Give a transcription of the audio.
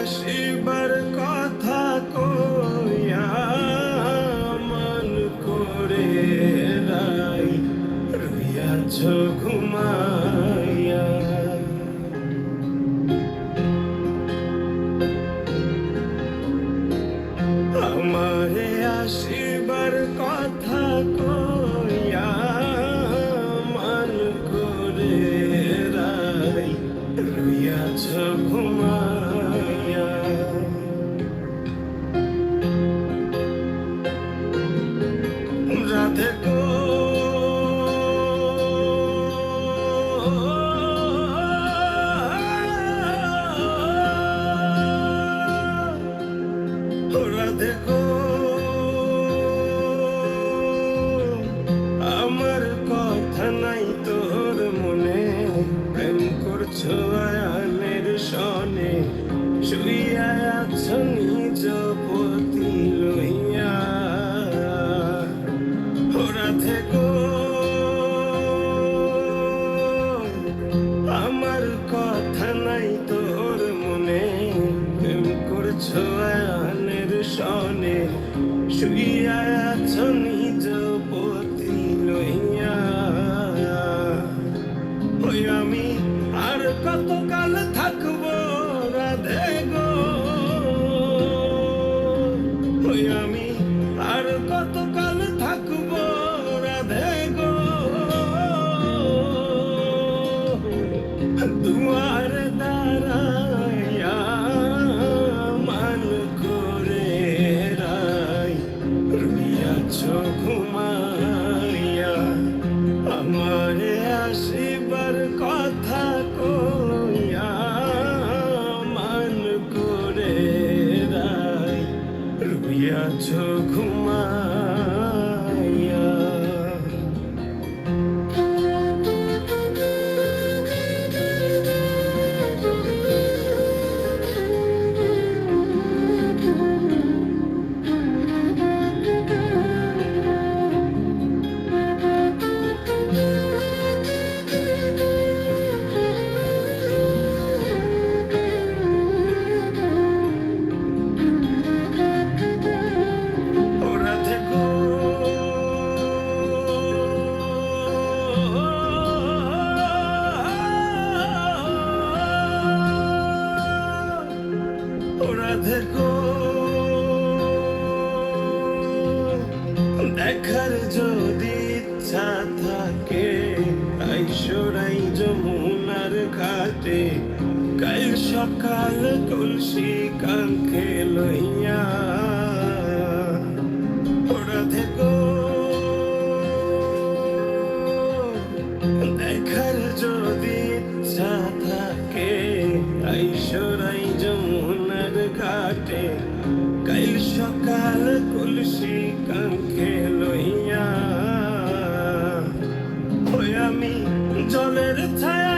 আসিবার কথা কইয়া মন করে রাই রইয়াছ ঘুমাইয়া। আমারে আসিবার কথা কইয়া মান করে রাই রইয়াছ ঘুমাইয়া। রাধে সনে শুইয়া আছো নিজ পতি লইয়া ওই আমি আর কতকাল থাকব রাধে গো? ওই আমি আর কতকাল থাকব রাধে গো? দুয়ার ওরা থেকো দেখার যদি ইচ্ছা থাকে ঐশ্বরাই যমুনার ঘাটে কাল সকাল তুলসী কাঙ্ক্ষে লইয়া কাঙ্কে লইয়া ওই আমি জলের ছায়া